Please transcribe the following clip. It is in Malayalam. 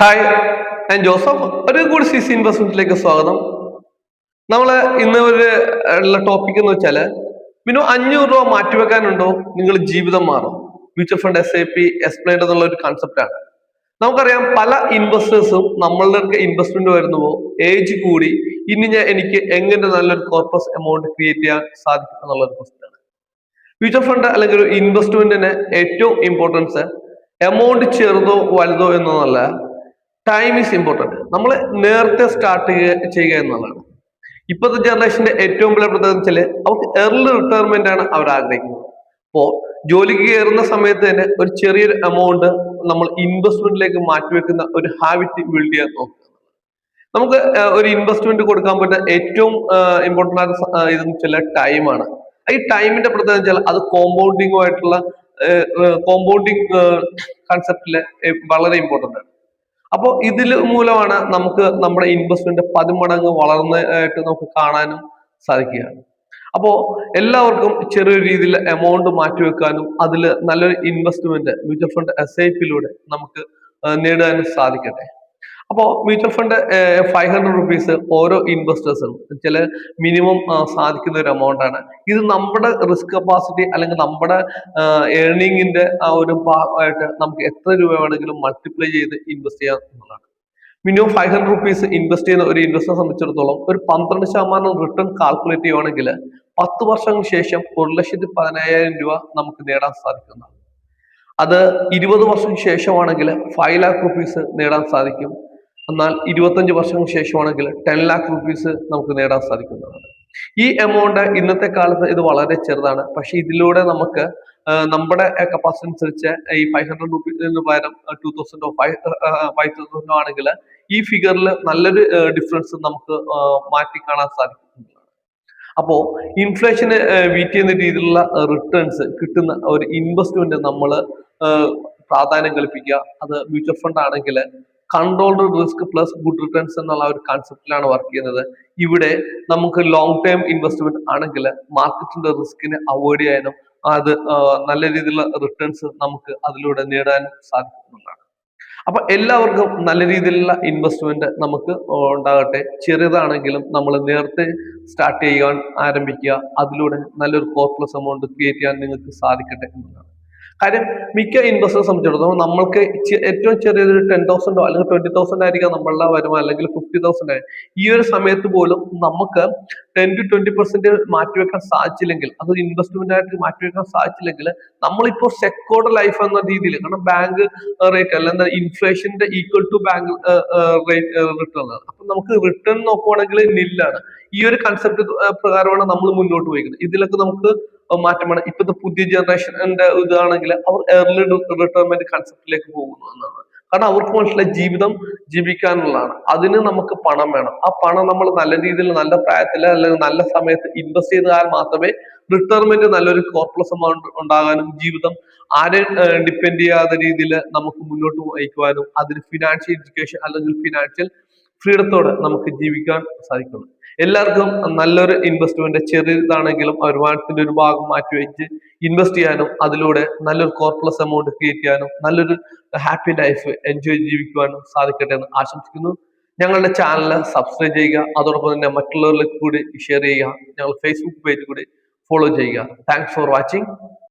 ഹായ് ഞാൻ ജോസഫ്. ഒരു കൂടി സി സി ഇൻവെസ്റ്റ്മെന്റിലേക്ക് സ്വാഗതം. നമ്മൾ ഇന്ന് ഒരു ഉള്ള ടോപ്പിക് എന്ന് വെച്ചാൽ മിനിമം അഞ്ഞൂറ് രൂപ മാറ്റിവെക്കാനുണ്ടോ? നിങ്ങൾ ജീവിതം മാറും. Mutual fund S I P explain എന്നുള്ള ഒരു കൺസെപ്റ്റാണ് നമുക്കറിയാം പല ഇൻവെസ്റ്റേഴ്സും നമ്മളുടെ ഇൻവെസ്റ്റ്മെന്റ് വരുന്നുവോ? ഏജ് കൂടി ഇനി ഞാൻ എനിക്ക് എങ്ങനെ നല്ലൊരു കോർപ്പസ് എമൗണ്ട് ക്രിയേറ്റ് ചെയ്യാൻ സാധിക്കും എന്നുള്ളൊരു ആണ്. മ്യൂച്വൽ ഫണ്ട് അല്ലെങ്കിൽ ഒരു ഇൻവെസ്റ്റ്മെന്റിന് ഏറ്റവും ഇമ്പോർട്ടൻസ് എമൗണ്ട് ചെറുതോ വലുതോ എന്നതല്ല ടൈം ഈസ് ഇമ്പോർട്ടന്റ് നമ്മൾ നേരത്തെ സ്റ്റാർട്ട് ചെയ്യുക എന്നുള്ളതാണ്. ഇപ്പോഴത്തെ ജനറേഷന്റെ ഏറ്റവും വലിയ പ്രത്യേകത വെച്ചാൽ അവർക്ക് എർലി റിട്ടയർമെന്റ് ആണ് അവർ ആഗ്രഹിക്കുന്നത്. അപ്പോൾ ജോലിക്ക് കയറുന്ന സമയത്ത് തന്നെ ഒരു ചെറിയൊരു എമൗണ്ട് നമ്മൾ ഇൻവെസ്റ്റ്മെന്റിലേക്ക് മാറ്റിവെക്കുന്ന ഒരു ഹാബിറ്റ് ബിൽഡ് ചെയ്യാൻ നോക്കുക നമുക്ക് ഒരു ഇൻവെസ്റ്റ്മെന്റ് കൊടുക്കാൻ പറ്റുന്ന ഏറ്റവും ഇമ്പോർട്ടന്റ് ആയ ഇതെന്ന് വെച്ചാൽ ടൈമാണ് ഈ ടൈമിന്റെ പ്രത്യേകത വെച്ചാൽ അത് കോമ്പൗണ്ടിങ്ങുമായിട്ടുള്ള കോമ്പൗണ്ടിങ് കൺസെപ്റ്റിൽ വളരെ ഇമ്പോർട്ടന്റ് ആണ്. അപ്പോൾ ഇതിൽ മൂലമാണ് നമുക്ക് നമ്മുടെ ഇൻവെസ്റ്റ്മെന്റ് പതിമടങ്ങ് വളർന്നതായിട്ട് നമുക്ക് കാണാനും സാധിക്കുക. അപ്പോൾ എല്ലാവർക്കും ചെറിയൊരു രീതിയിൽ എമൗണ്ട് മാറ്റിവെക്കാനും അതിൽ നല്ലൊരു investment mutual fund S I പിയിലൂടെ നമുക്ക് നേടാനും സാധിക്കട്ടെ. അപ്പോൾ mutual fund five hundred rupees ഓരോ ഇൻവെസ്റ്റേഴ്സിനും ചില മിനിമം സാധിക്കുന്ന ഒരു എമൗണ്ട് ആണ്. ഇത് നമ്മുടെ റിസ്ക് കപ്പാസിറ്റി അല്ലെങ്കിൽ നമ്മുടെ ഏർണിങ്ങിന്റെ ആ ഒരു ഭാഗമായിട്ട് നമുക്ക് എത്ര രൂപ വേണമെങ്കിലും മൾട്ടിപ്ലൈ ചെയ്ത് ഇൻവെസ്റ്റ് ചെയ്യാം എന്നുള്ളതാണ്. Minimum five hundred rupees invest ചെയ്യുന്ന ഒരു ഇൻവെസ്റ്ററെ സംബന്ധിച്ചിടത്തോളം ഒരു പന്ത്രണ്ട് ശതമാനം റിട്ടേൺ കാൽക്കുലേറ്റ് ചെയ്യുവാണെങ്കിൽ പത്ത് വർഷങ്ങൾക്ക് ശേഷം ഒരു ലക്ഷത്തി പതിനായിരം രൂപ നമുക്ക് നേടാൻ സാധിക്കുന്നതാണ്. അത് ഇരുപത് വർഷം ശേഷമാണെങ്കിൽ ഫൈവ് ലാക്ക് റുപ്പീസ് നേടാൻ സാധിക്കും. എന്നാൽ ഇരുപത്തഞ്ച് വർഷങ്ങൾക്ക് ശേഷമാണെങ്കിൽ ടെൻ ലാക്ക് റുപ്പീസ് നമുക്ക് നേടാൻ സാധിക്കുന്നതാണ്. ഈ എമൗണ്ട് ഇന്നത്തെ കാലത്ത് ഇത് വളരെ ചെറുതാണ്. പക്ഷെ ഇതിലൂടെ നമുക്ക് നമ്മുടെ കപ്പാസിറ്റി അനുസരിച്ച് ഈ ഫൈവ് ഹൺഡ്രഡ് റുപ്പീസിന് പകരം ടൂ തൗസൻഡോ ഫൈവ് ഫൈവ് തൗസൻഡോ ആണെങ്കിൽ ഈ ഫിഗറിൽ നല്ലൊരു ഡിഫറൻസ് നമുക്ക് മാറ്റി കാണാൻ സാധിക്കുന്നതാണ് അപ്പോ ഇൻഫ്ലേഷന് വീറ്റ് ചെയ്യുന്ന രീതിയിലുള്ള റിട്ടേൺസ് കിട്ടുന്ന ഒരു ഇൻവെസ്റ്റ്മെന്റ് നമ്മൾ പ്രാധാന്യം കൽപ്പിക്കുക. അത് മ്യൂച്വൽ ഫണ്ട് ആണെങ്കിൽ controlled risk plus good returns എന്നുള്ള ഒരു കൺസെപ്റ്റിലാണ് വർക്ക് ചെയ്യുന്നത്. ഇവിടെ നമുക്ക് ലോങ് ടേം ഇൻവെസ്റ്റ്മെന്റ് ആണെങ്കിൽ മാർക്കറ്റിന്റെ റിസ്കിനെ അവോയ്ഡ് ചെയ്യാനും അത് നല്ല രീതിയിലുള്ള റിട്ടേൺസ് നമുക്ക് അതിലൂടെ നേടാനും സാധിക്കുന്നതാണ് അപ്പൊ എല്ലാവർക്കും നല്ല രീതിയിലുള്ള ഇൻവെസ്റ്റ്മെന്റ് നമുക്ക് ഉണ്ടാകട്ടെ. ചെറിയതാണെങ്കിലും നമ്മൾ നേരത്തെ സ്റ്റാർട്ട് ചെയ്യാൻ ആരംഭിക്കുക. അതിലൂടെ നല്ലൊരു കോർപ്ലസ് എമൗണ്ട് ക്രിയേറ്റ് ചെയ്യാൻ നിങ്ങൾക്ക് സാധിക്കട്ടെ എന്നതാണ് കാര്യം മിക്ക ഇൻവെസ്റ്ററെ സംബന്ധിച്ചിടത്തോളം നമ്മൾക്ക് ഏറ്റവും ചെറിയൊരു ടെൻ തൗസൻഡോ അല്ലെങ്കിൽ ട്വന്റി തൗസൻഡ് ആയിരിക്കാം നമ്മളുടെ വരുമാനം അല്ലെങ്കിൽ ഫിഫ്റ്റി തൗസൻഡ് ഈ ഒരു സമയത്ത് പോലും നമുക്ക് ടെൻ ടു ട്വന്റി പെർസെന്റ് മാറ്റിവെക്കാൻ സാധിച്ചില്ലെങ്കിൽ അത് ഇൻവെസ്റ്റ്മെന്റ് ആയിട്ട് മാറ്റിവെക്കാൻ സാധിച്ചില്ലെങ്കിൽ നമ്മളിപ്പോ സെക്കോർഡ് ലൈഫ് എന്ന രീതിയിൽ കാരണം ബാങ്ക് റേറ്റ് അല്ലെങ്കിൽ ഇൻഫ്ലേഷന്റെ ഈക്വൽ ടു ബാങ്ക് റിട്ടേൺ ആണ്. അപ്പൊ നമുക്ക് റിട്ടേൺ നോക്കുവാണെങ്കിൽ നില്ലാണ് ഈ ഒരു കൺസെപ്റ്റ് പ്രകാരമാണ് നമ്മൾ മുന്നോട്ട് പോയിരിക്കുന്നത് ഇതിലൊക്കെ നമുക്ക് മാറ്റമാണ്. ഇപ്പോഴത്തെ പുതിയ ജനറേഷന്റെ ഇതാണെങ്കിൽ അവർ ഏർലി റിട്ടയർമെന്റ് കൺസെപ്റ്റിലേക്ക് പോകുന്നു എന്നാണ് കാരണം അവർക്ക് മനസ്സിലായി ജീവിതം ജീവിക്കാനുള്ളതാണ്. അതിന് നമുക്ക് പണം വേണം. ആ പണം നമ്മൾ നല്ല രീതിയിൽ നല്ല പ്രായത്തിൽ അല്ലെങ്കിൽ നല്ല സമയത്ത് ഇൻവെസ്റ്റ് ചെയ്താൽ മാത്രമേ റിട്ടയർമെന്റ് നല്ലൊരു കോർപ്ലസ് എമൗണ്ട് ഉണ്ടാകാനും ജീവിതം ആരെയും ഡിപ്പെൻഡ് ചെയ്യാത്ത രീതിയിൽ നമുക്ക് മുന്നോട്ട് നയിക്കുവാനും അതിന് ഫിനാൻഷ്യൽ എഡ്യൂക്കേഷൻ അല്ലെങ്കിൽ ഫിനാൻഷ്യൽ ഫ്രീഡത്തോടെ നമുക്ക് ജീവിക്കാൻ സാധിക്കുന്നു. എല്ലാവർക്കും നല്ലൊരു ഇൻവെസ്റ്റ്മെന്റ് ചെറുതാണെങ്കിലും വരുമാനത്തിന്റെ ഒരു ഭാഗം മാറ്റി വെച്ച് ഇൻവെസ്റ്റ് ചെയ്യാനും അതിലൂടെ നല്ലൊരു കോർപ്ലസ് എമൗണ്ട് ക്രിയേറ്റ് ചെയ്യാനും നല്ലൊരു ഹാപ്പി ലൈഫ് എൻജോയ് ജീവിക്കുവാനും സാധിക്കട്ടെ എന്ന് ആശംസിക്കുന്നു. ഞങ്ങളുടെ ചാനൽ സബ്സ്ക്രൈബ് ചെയ്യുക അതോടൊപ്പം തന്നെ മറ്റുള്ളവരിലേക്ക് കൂടി ഷെയർ ചെയ്യുക. ഞങ്ങൾ ഫേസ്ബുക്ക് പേജ് കൂടി ഫോളോ ചെയ്യുക. Thanks for watching